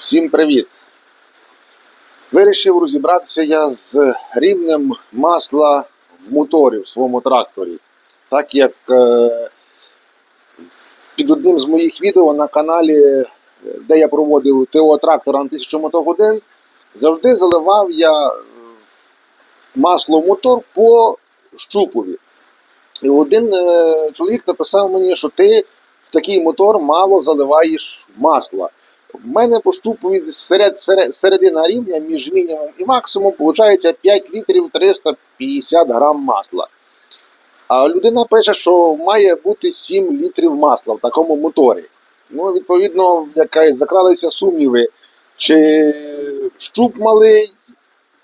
Всім привіт! Вирішив розібратися я з рівнем масла в моторі в своєму тракторі. Так як е, під одним з моїх відео на каналі, е, де я проводив ТО трактора на 1000 мотогодин, завжди заливав я е, масло в мотор по щупові. І один чоловік написав мені, що ти в такий мотор мало заливаєш масла. В мене по щупові серед, серед, середина рівня між мінімум і максимум виходить 5 літрів 350 грам масла. А людина пише, що має бути 7 літрів масла в такому моторі. Ну, відповідно, якась закралися сумніви, чи щуп малий,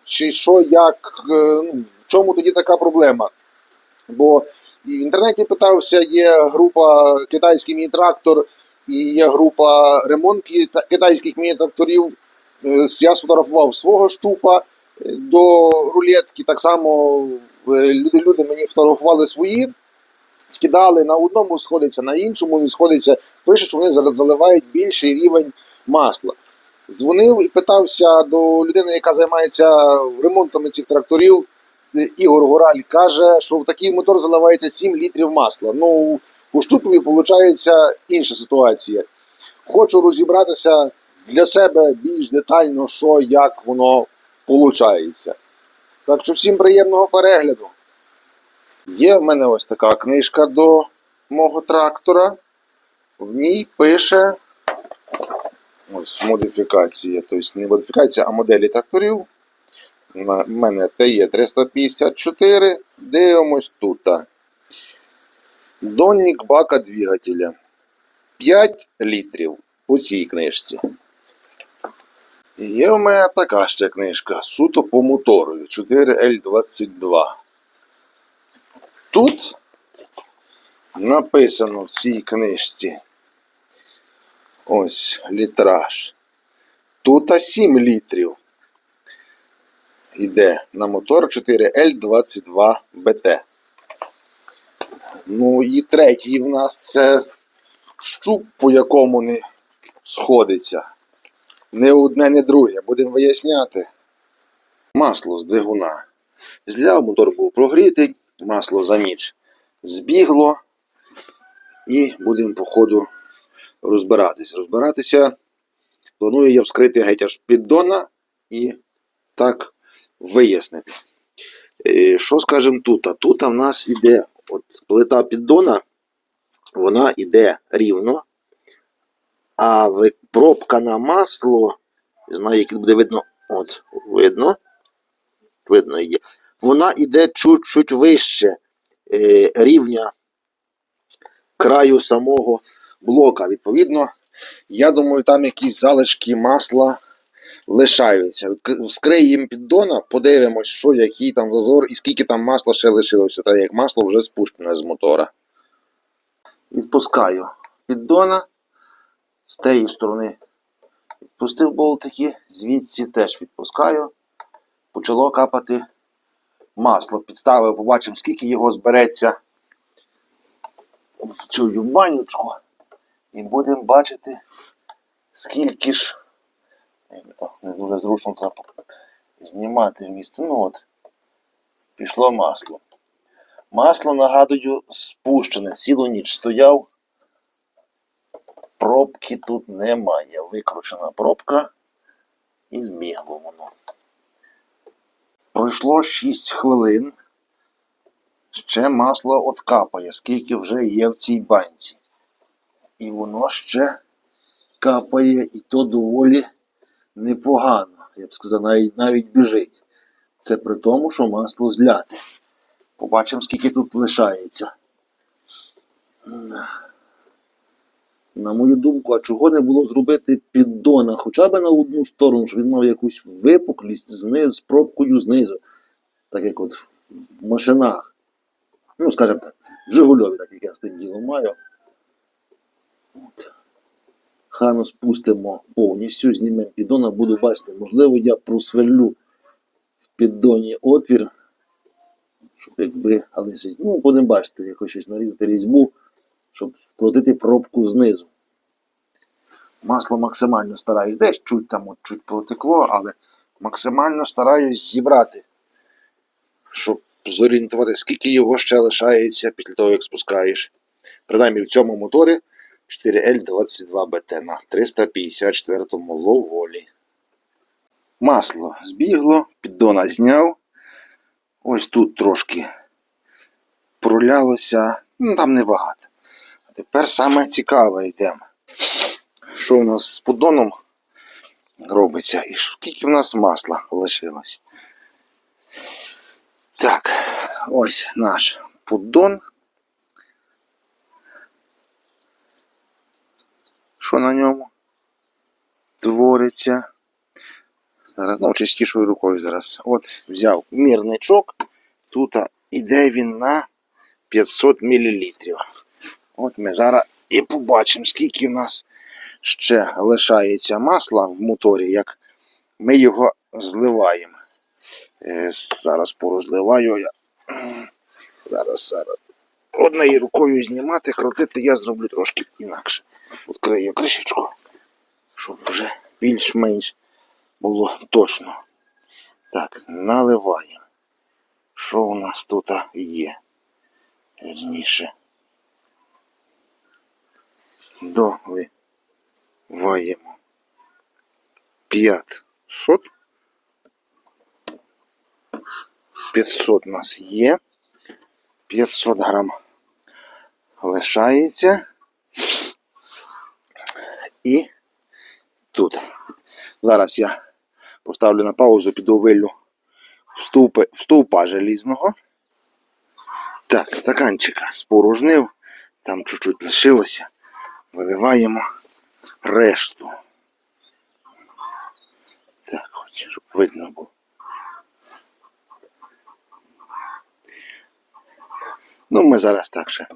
чи що, як, е, ну, в чому тоді така проблема. Бо і в інтернеті питався, є група китайський міні-трактор і є група ремонт китайських міні-тракторів. Е, Я сфотографував свого щупа е, до рулетки. Так само е, люди, люди мені фотографували свої, скидали на одному, сходиться, на іншому не сходиться. Пише, що вони заливають більший рівень масла. Дзвонив і питався до людини, яка займається ремонтами цих тракторів. Ігор Гораль каже, що в такий мотор заливається 7 літрів масла. Ну, у Штупові виходить інша ситуація. Хочу розібратися для себе більш детально, що як воно виходить. Так що всім приємного перегляду. Є в мене ось така книжка до мого трактора. В ній пише ось модифікація, тобто не модифікація, а моделі тракторів. В мене ТЕ 354. Дивимось тут. Донник бака двигателя. 5 літрів у цій книжці. Є в мене така ще книжка. Суто по мотору 4L22. Тут написано в цій книжці. Ось літраж. Тут 7 літрів йде на мотор 4L22BT. Ну і третій в нас це щуп, по якому не сходиться. Не одне, не друге. Будемо виясняти. Масло з двигуна. Зляв, мотор був прогрітий, масло за ніч збігло. І будемо по ходу розбиратись. Розбиратися планую я вскрити геть аж піддона і так вияснити. Е, Що скажемо тут? А тут в нас іде от плита піддона, вона іде рівно, а пробка на масло, знаю, як буде видно, от, видно, видно є, вона іде чуть-чуть вище е, рівня краю самого блока. Відповідно, я думаю, там якісь залишки масла лишаються. Відк- Вскриємо піддона, подивимось, що, який там зазор і скільки там масла ще лишилося, так як масло вже спущене з мотора. Відпускаю піддона з тієї сторони. Відпустив болтики, звідси теж відпускаю. Почало капати масло. Підставив, побачимо, скільки його збереться в цю банючку. І будемо бачити, скільки ж. То Не дуже зручно треба знімати місце. Ну от, пішло масло. Масло, нагадую, спущене. Цілу ніч стояв. Пробки тут немає. Викручена пробка і збігло воно. Пройшло 6 хвилин. Ще масло откапає, скільки вже є в цій банці. І воно ще капає, і то доволі непогано. Я б сказав, навіть, навіть біжить. Це при тому, що масло зляте. Побачимо, скільки тут лишається. На мою думку, а чого не було зробити піддона хоча б на одну сторону, щоб він мав якусь випуклість знизу, з пробкою знизу. Так як от в машинах. Ну, скажімо так, в Жигульові, так як я з тим ділом маю. От. Хану спустимо повністю, знімемо піддона, буду бачити, можливо, я просверлю в піддоні отвір, щоб якби, але ну, будемо бачити, якось щось нарізати різьбу, щоб вкрутити пробку знизу. Масло максимально стараюсь. Десь чуть там от чуть потекло, але максимально стараюсь зібрати, щоб зорієнтувати, скільки його ще лишається після того, як спускаєш. Принаймні в цьому моторі 4L22BT на 354 ловолі. Масло збігло, піддона зняв. Ось тут трошки пролялося, ну там небагато. А тепер саме цікаве йдемо. Що в нас з поддоном робиться і скільки в нас масла лишилось. Так, ось наш поддон. Що на ньому твориться? Зараз, ну, чистішою рукою зараз. От взяв мірничок. Тут іде він на 500 мл. От ми зараз і побачимо, скільки в нас ще лишається масла в моторі, як ми його зливаємо. Е, Зараз порозливаю я. Зараз, зараз. Однією рукою знімати, крутити я зроблю трошки інакше. Відкрию кришечку, щоб вже більш-менш було точно. Так, наливаємо. Що у нас тут є? Вірніше. Доливаємо. 500. 500 у нас є. 500 грам лишається. І тут. Зараз я поставлю на паузу, піду виллю в, стовпи, стовпа желізного. Так, стаканчика спорожнив, там чуть-чуть лишилося. Виливаємо решту. Так, хоч, щоб видно було. Ну, ми зараз так ще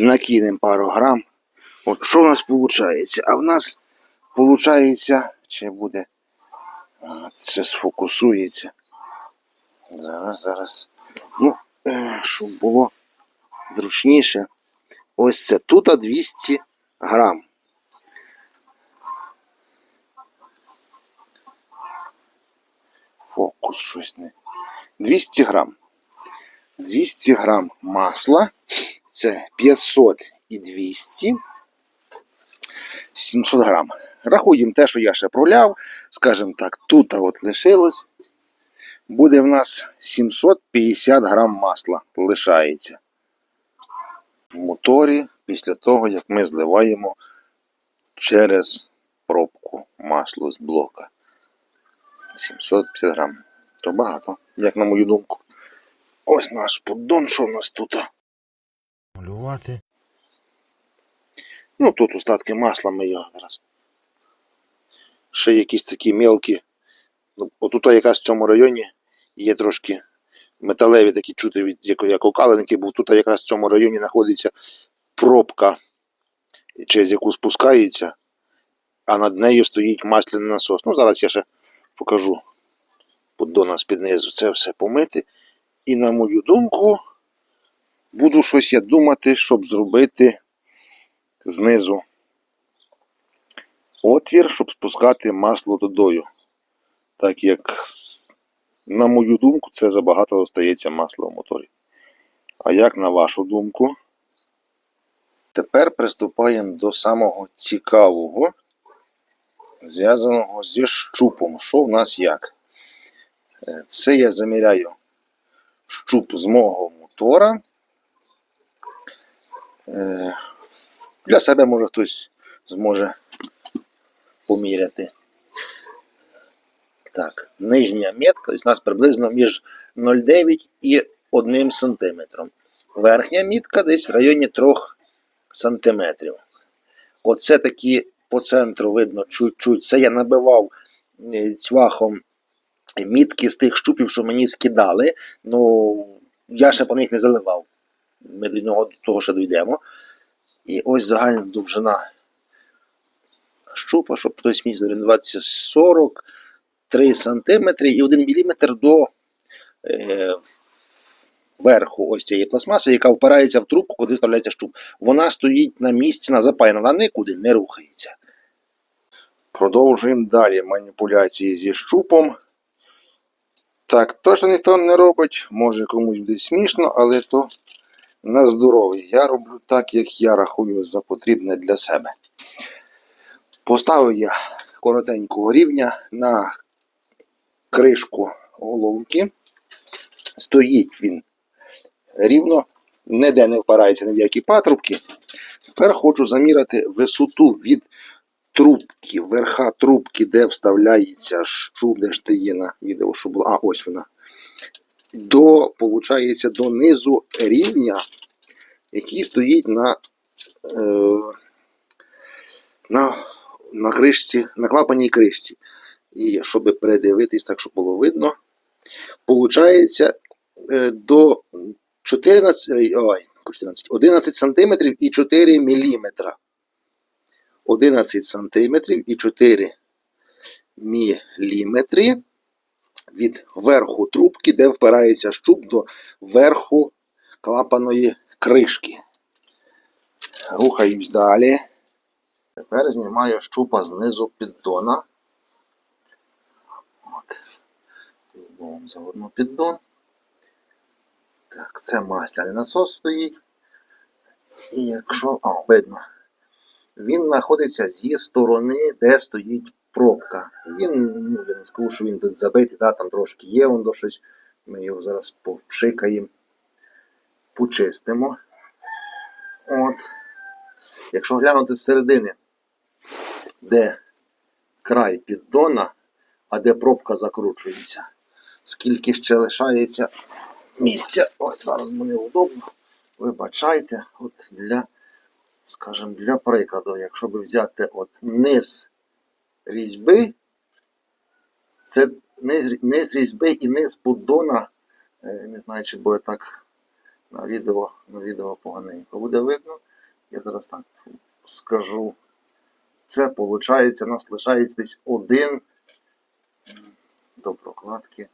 накинемо пару грам. От що в нас виходить? А в нас виходить, чи буде. Це сфокусується. Зараз, зараз. Ну, е, щоб було зручніше. Ось це тут 200 грам. Фокус щось не. 200 грам. 200 грам масла. Це 500 і 200. 700 грам. Рахуємо те, що я ще проляв. Скажімо так, тут от лишилось. Буде в нас 750 грам масла лишається в моторі після того, як ми зливаємо через пробку масло з блока. 750 грам. То багато, як на мою думку. Ось наш поддон, що в нас тут. Малювати. Ну, тут остатки масла ми його зараз. Ще якісь такі мелкі. Ну, отут якраз в цьому районі є трошки металеві такі чути від як, окаленки, бо тут якраз в цьому районі знаходиться пробка, через яку спускається, а над нею стоїть масляний насос. Ну, зараз я ще покажу поддона з-під низу це все помити. І на мою думку, буду щось я думати, щоб зробити знизу отвір, щоб спускати масло додою. Так як, на мою думку, це забагато остається масла в моторі. А як на вашу думку? Тепер приступаємо до самого цікавого, зв'язаного зі щупом. Що в нас як? Е, Це я заміряю щуп з мого мотора. Е, Для себе може хтось зможе поміряти. Так, нижня метка тобто у нас приблизно між 0,9 і 1 см. Верхня мітка десь в районі 3 см. Оце такі по центру видно чуть-чуть. Це я набивав е, цвахом мітки з тих щупів, що мені скидали. Ну, я ще по них не заливав. Ми до нього до того ще дійдемо. І ось загальна довжина щупа, щоб хтось міг зорієнтуватися 43 см і 1 мм до е, верху ось цієї пластмаси, яка впирається в трубку, куди вставляється щуп. Вона стоїть на місці, на запаяна, вона нікуди не рухається. Продовжуємо далі маніпуляції зі щупом. Так, точно ніхто не робить, може комусь буде смішно, але то на здоров'я. Я роблю так, як я рахую за потрібне для себе. Поставив я коротенького рівня на кришку головки. Стоїть він рівно, ніде не впирається ні в які патрубки. Тепер хочу заміряти висоту від трубки, верха трубки, де вставляється щуп, де ж ти є на відео, що було. А, ось вона. До, получається, до низу рівня, який стоїть на, е, на, на кришці, на клапаній кришці. І щоб передивитись, так, щоб було видно, получається е, до 14, ой, 14, 11 см і 4 мм. 11 см і 4 міліметри від верху трубки, де впирається щуп до верху клапаної кришки. Рухаємось далі. Тепер знімаю щупа знизу піддона. От. Знімаємо заодно піддон. Так, це масляний насос стоїть. І якщо. А, видно він знаходиться зі сторони, де стоїть пробка. Він, ну, я не скажу, що він тут забитий, да, там трошки є, воно до щось. Ми його зараз попшикаємо, почистимо. От. Якщо глянути з середини, де край піддона, а де пробка закручується, скільки ще лишається місця. Ось зараз буде удобно. Вибачайте, от для скажімо, для прикладу, якщо би взяти от низ різьби, це низ, різьби і низ поддона, е, не знаю, чи буде так на відео, на відео поганенько буде видно. Я зараз так скажу. Це виходить, у нас лишається десь один до прокладки.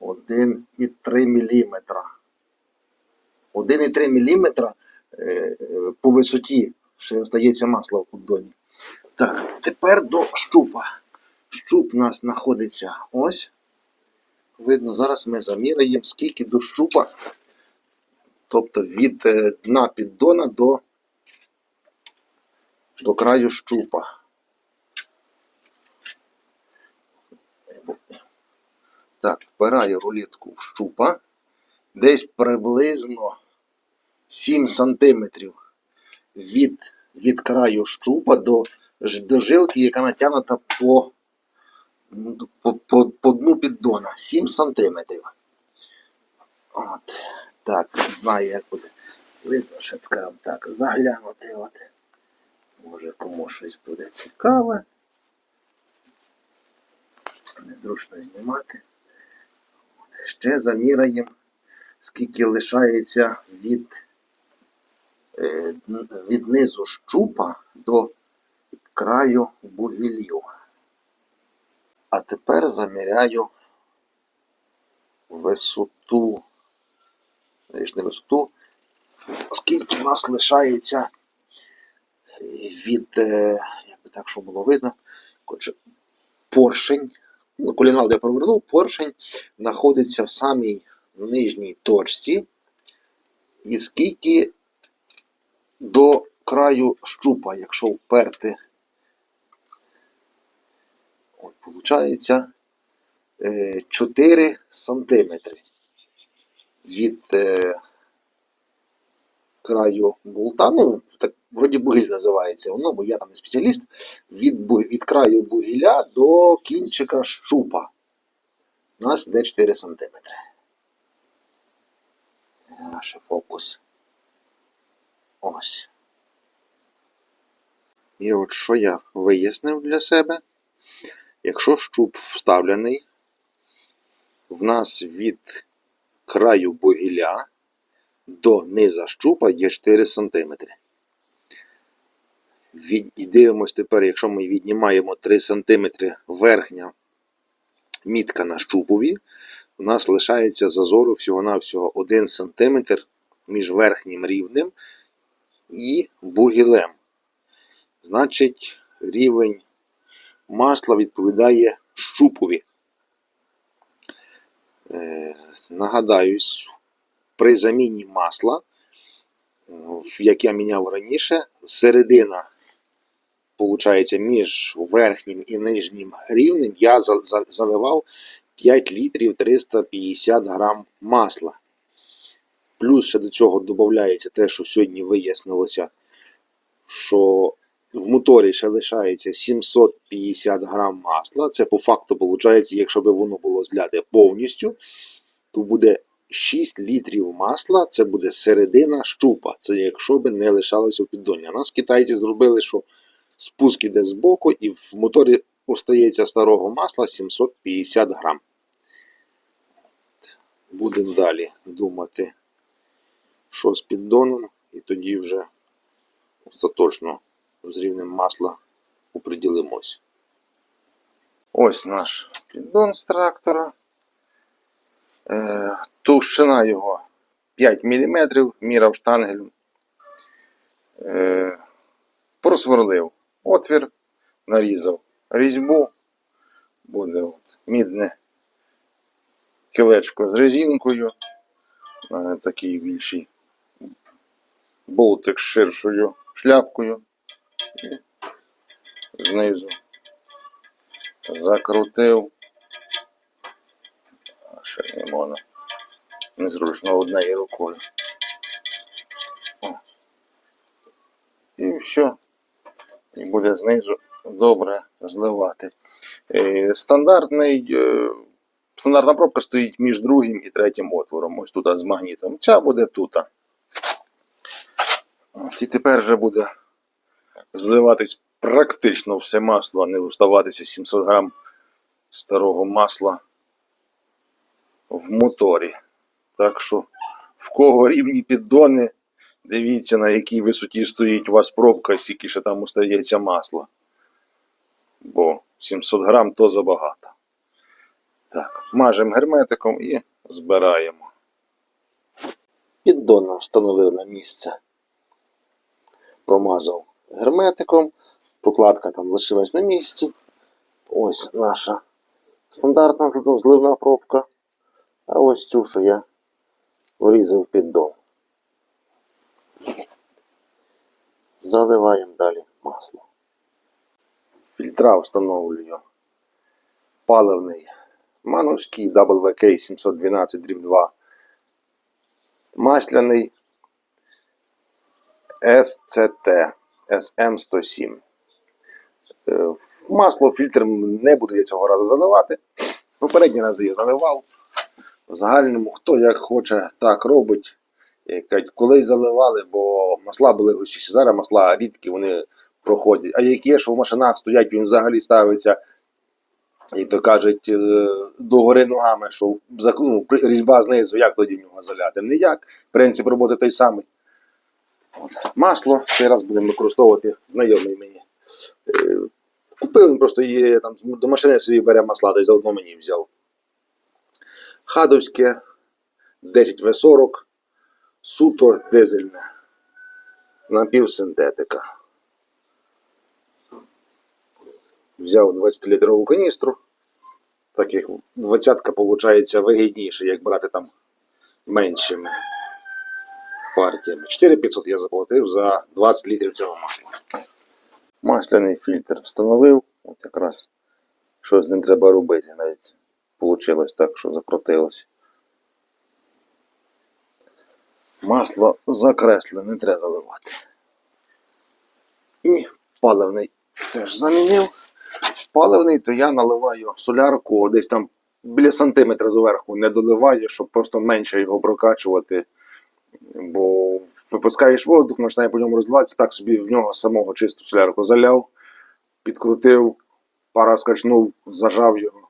1,3 міліметра. 1,3 мм по висоті ще остається масло в поддоні. Так, тепер до щупа. Щуп у нас знаходиться ось. Видно, зараз ми заміряємо, скільки до щупа, тобто від е, дна піддона до, до краю щупа. Так, впираю рулетку в щупа десь приблизно 7 сантиметрів від, від краю щупа до, до жилки, яка натягнута по, по, по, по дну піддона. 7 сантиметрів. От. Так, знаю, як буде. Видно, що скажімо так, заглянути. От. Може кому щось буде цікаве. Незручно знімати. Ще заміряємо скільки лишається від, від низу щупа до краю бугілів. А тепер заміряю висоту, не висоту, скільки в нас лишається від, е, як би так, щоб було видно, поршень, ну, колінвал, я провернув, поршень знаходиться в самій нижній точці, і скільки до краю щупа, якщо вперти, от, виходить 4 сантиметри від е, краю болта, ну, так, вроді бугіль називається воно, бо я там не спеціаліст, від, від краю бугіля до кінчика щупа. У нас йде 4 сантиметри. Наш фокус. Ось. І от що я вияснив для себе. Якщо щуп вставлений, в нас від краю бугіля до низа щупа є 4 см. І дивимось тепер, якщо ми віднімаємо 3 см верхня мітка на щупові, у нас лишається зазору всього-навсього 1 см між верхнім рівнем і бугілем. Значить, рівень масла відповідає щупові. Е, нагадаюсь, при заміні масла, як я міняв раніше, середина, виходить, між верхнім і нижнім рівнем я за- за- заливав 5 літрів 350 грам масла. Плюс ще до цього додається те, що сьогодні вияснилося, що в моторі ще лишається 750 грам масла. Це по факту виходить, якщо б воно було зляте повністю, то буде 6 літрів масла, це буде середина щупа. Це якщо б не лишалося в піддоні. А нас китайці зробили, що спуск іде збоку, і в моторі остається старого масла 750 грам. Будемо далі думати, що з піддоном, і тоді вже остаточно з рівнем масла оприділимось. Ось наш піддон з трактора. Е, товщина його 5 мм, мірав штангелем. Е, просверлив отвір, нарізав різьбу. Буде от мідне кілечко з резинкою. Е, такий більший болтик з ширшою шляпкою. І знизу закрутив. Ще не можна. Незручно однією рукою. О. І все. І буде знизу добре зливати. Е, Стандартний, е, стандартна пробка стоїть між другим і третім отвором. Ось тут з магнітом. Ця буде тут. І тепер вже буде зливатись практично все масло, а не вставатися 700 грам старого масла в моторі. Так що, в кого рівні піддони, дивіться, на якій висоті стоїть у вас пробка, скільки ще там остається масла. Бо 700 грам то забагато. Так, мажемо герметиком і збираємо. Піддон встановив на місце. Промазав герметиком. Прокладка там лишилась на місці. Ось наша стандартна зливна пробка. А ось цю, що я врізав під дом. Заливаємо далі масло. Фільтра встановлюю. Паливний Мановський WK 712 2. Масляний SCT SM107. Е, Масло фільтр не буду я цього разу заливати. Попередні рази я заливав. В загальному хто як хоче, так робить. Кажуть, Колись заливали, бо масла були густіші. Зараз масла рідкі, вони проходять. А які є, що в машинах стоять, він взагалі ставиться, і то кажуть, е, догори ногами, що ну, різьба знизу, як тоді в нього заляти? Ніяк. Принцип роботи той самий. От. Масло ще раз будемо використовувати знайомий мені. Е, Купив він просто її там до машини собі бере масла, та й заодно мені взяв. Хадовське 10В40, суто дизельне. Напівсинтетика. Взяв 20-літрову каністру. Так як 20-ка виходить вигідніше, як брати там меншими партіями. 4500 я заплатив за 20 літрів цього масла. Масляний фільтр встановив. От якраз що з ним треба робити. Навіть вийшло так, що закрутилось. Масло закреслене, не треба заливати. І паливний теж замінив. Паливний, то я наливаю солярку десь там біля сантиметра доверху не доливаю, щоб просто менше його прокачувати. Бо випускаєш воздух, починає по ньому розвиватися, так собі в нього самого чисту солярку заляв, підкрутив, пара скачнув, зажав його.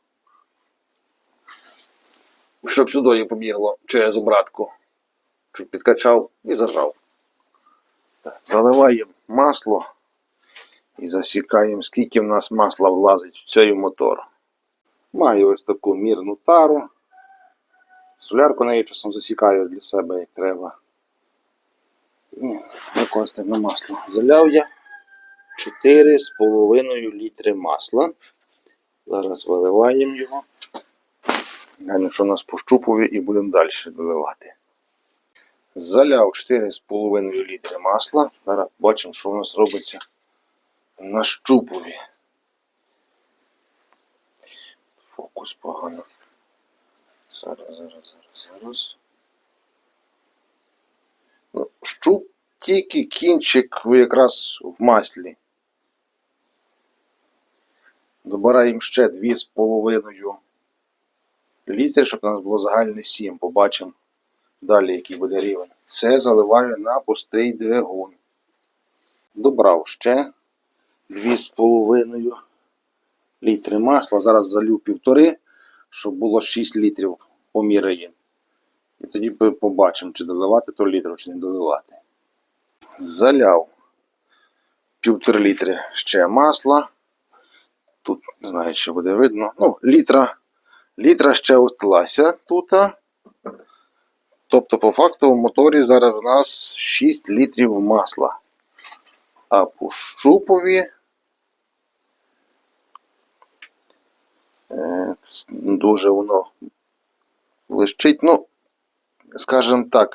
Щоб сюди побігло через обратку. Щоб підкачав і зажав. Заливаємо масло і засікаємо, скільки в нас масла влазить в цей мотор. Маю ось таку мірну тару. Солярку нею часом засікаю для себе як треба. І на масло. Заляв я. 4,5 літри масла. Зараз виливаємо його. Глянемо, що у нас по щупові і будемо далі доливати. Заляв 4,5 літри масла. Зараз бачимо, що у нас робиться на щупові. Фокус погано. Зараз, зараз, зараз, зараз. Щуп тільки кінчик якраз в маслі. Добираємо ще 2,5 літри, щоб у нас було загальне 7. Побачимо далі, який буде рівень. Це заливаю на пустий двигун. Добрав ще 2,5 літри масла. Зараз залю півтори, щоб було 6 літрів поміряємо. І тоді побачимо, чи доливати то літру, чи не доливати. Заляв півтори літри ще масла. Тут не знаю, що буде видно. Ну, літра, літра ще осталася тут. Тобто, по факту, в моторі зараз у нас 6 літрів масла. А по щупові е, дуже воно блищить. Ну, скажімо так,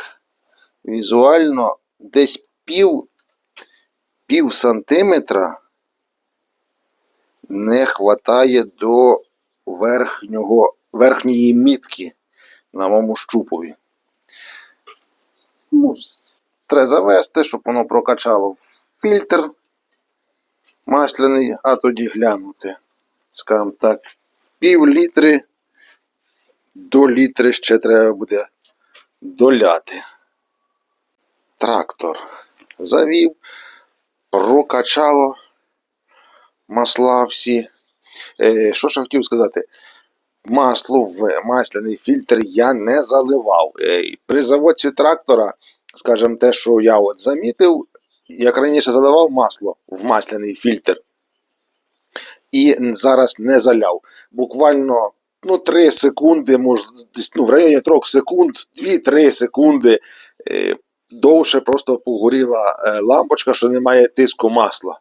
візуально десь пів, пів сантиметра не хватає до верхнього, верхньої мітки на моєму щупові. Ну, треба завести, щоб воно прокачало фільтр масляний, а тоді глянути. Скажімо так, пів літри до літри ще треба буде доляти. Трактор завів, прокачало масла всі. Е, що ж я хотів сказати? Масло в масляний фільтр я не заливав. Е, при заводці трактора, скажімо, те, що я от замітив, як раніше заливав масло в масляний фільтр, і зараз не заляв. Буквально ну, 3 секунди, може, десь ну, в районі 3 секунд, 2-3 секунди е, довше просто погоріла е, лампочка, що немає тиску масла.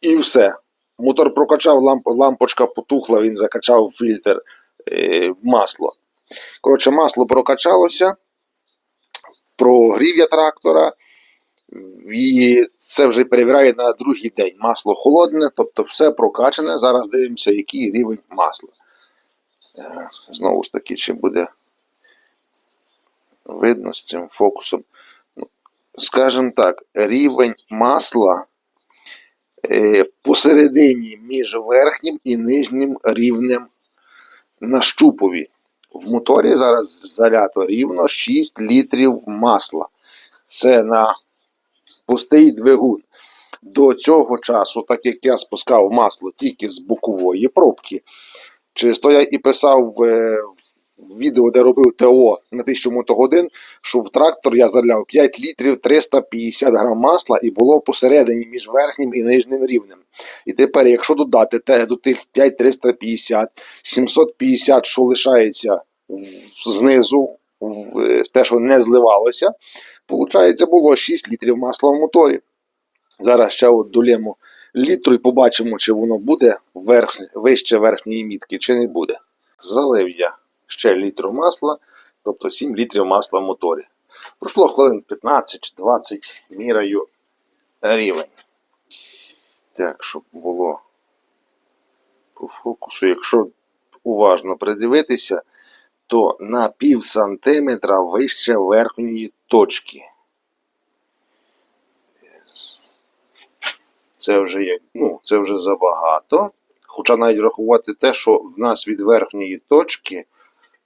І все. Мотор прокачав, ламп, лампочка потухла, він закачав фільтр е, масло. Коротше, масло прокачалося, прогрів я трактора, і це вже перевіряє на другий день. Масло холодне, тобто все прокачане. Зараз дивимося, який рівень масла. Знову ж таки, чи буде видно з цим фокусом. Ну, Скажімо так, рівень масла е, посередині між верхнім і нижнім рівнем на щупові. В моторі зараз залято рівно 6 літрів масла. Це на пустий двигун. До цього часу, так як я спускав масло тільки з бокової пробки, через то я і писав е, в відео, де робив ТО на 1000 мотогодин, що в трактор я заляв 5 літрів 350 грам масла і було посередині між верхнім і нижнім рівнем. І тепер, якщо додати те до тих 5350, 750, що лишається знизу, в е, те, що не зливалося, Получається, було 6 літрів масла в моторі. Зараз ще от долємо літру і побачимо, чи воно буде верх, вище верхньої мітки, чи не буде. Залив я ще літру масла, тобто 7 літрів масла в моторі. Пройшло хвилин 15 чи 20, міряю рівень. Так, щоб було по фокусу, якщо уважно придивитися, то на пів сантиметра вище верхньої точки. Це вже є, ну, це вже забагато. Хоча навіть рахувати те, що в нас від верхньої точки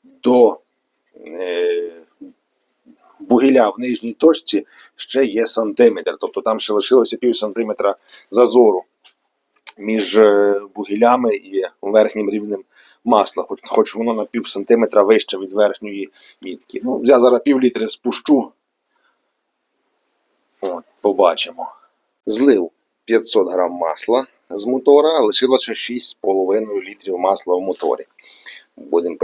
до е, бугіля в нижній точці ще є сантиметр. Тобто там ще лишилося пів сантиметра зазору між е, бугілями і верхнім рівнем масла, хоч, хоч воно на пів сантиметра вище від верхньої мітки. Ну, я зараз пів літри спущу. От, побачимо. Злив 500 грам масла з мотора, лишилося 6,5 літрів масла в моторі. Будемо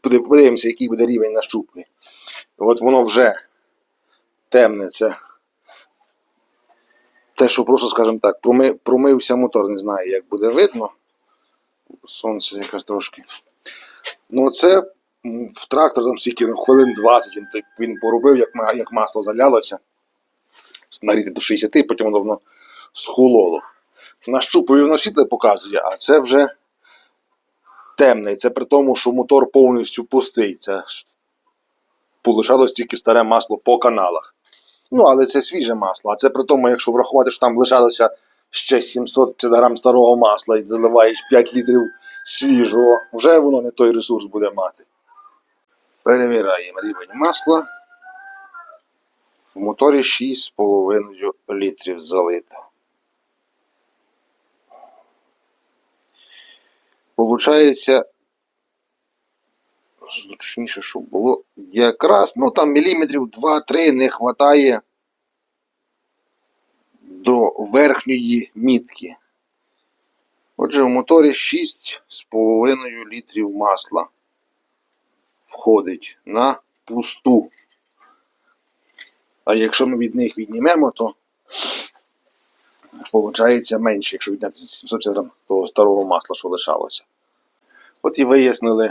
подивимося, який буде рівень на щупні. От воно вже темне це те, що просто, скажімо так, проми, промився мотор, не знаю, як буде видно. Сонце якраз трошки. Ну, це в трактор там скільки, ну, хвилин 20 він, він поробив, як, як масло залялося. Нагріти до 60, потім воно схололо. На щупові воно світле показує, а це вже темний. Це при тому, що мотор повністю пустий. Це полишалось тільки старе масло по каналах. Ну, але це свіже масло. А це при тому, якщо врахувати, що там лишалося ще 750 грам старого масла і заливаєш 5 літрів свіжого, вже воно не той ресурс буде мати. Перевіряємо рівень масла. В моторі 6,5 літрів залито. Получається, зручніше, щоб було якраз, ну там міліметрів 2-3 не вистачає до верхньої мітки. Отже, в моторі 6,5 літрів масла входить на пусту. А якщо ми від них віднімемо, то виходить менше, якщо відняти 750 грам того старого масла, що лишалося. От і вияснили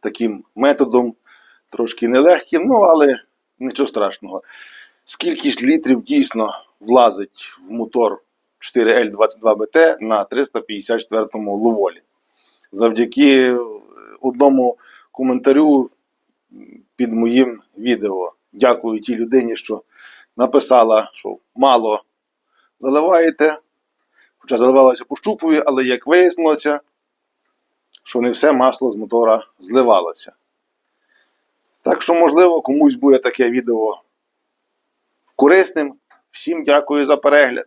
таким методом, трошки нелегким, ну але нічого страшного. Скільки літрів дійсно влазить в мотор 4L22BT на 354-му ловолі? Завдяки одному коментарю під моїм відео. Дякую тій людині, що написала, що мало заливаєте, хоча заливалося по щупові, але як вияснилося, що не все масло з мотора зливалося. Так що, можливо, комусь буде таке відео корисним. Всім дякую за перегляд.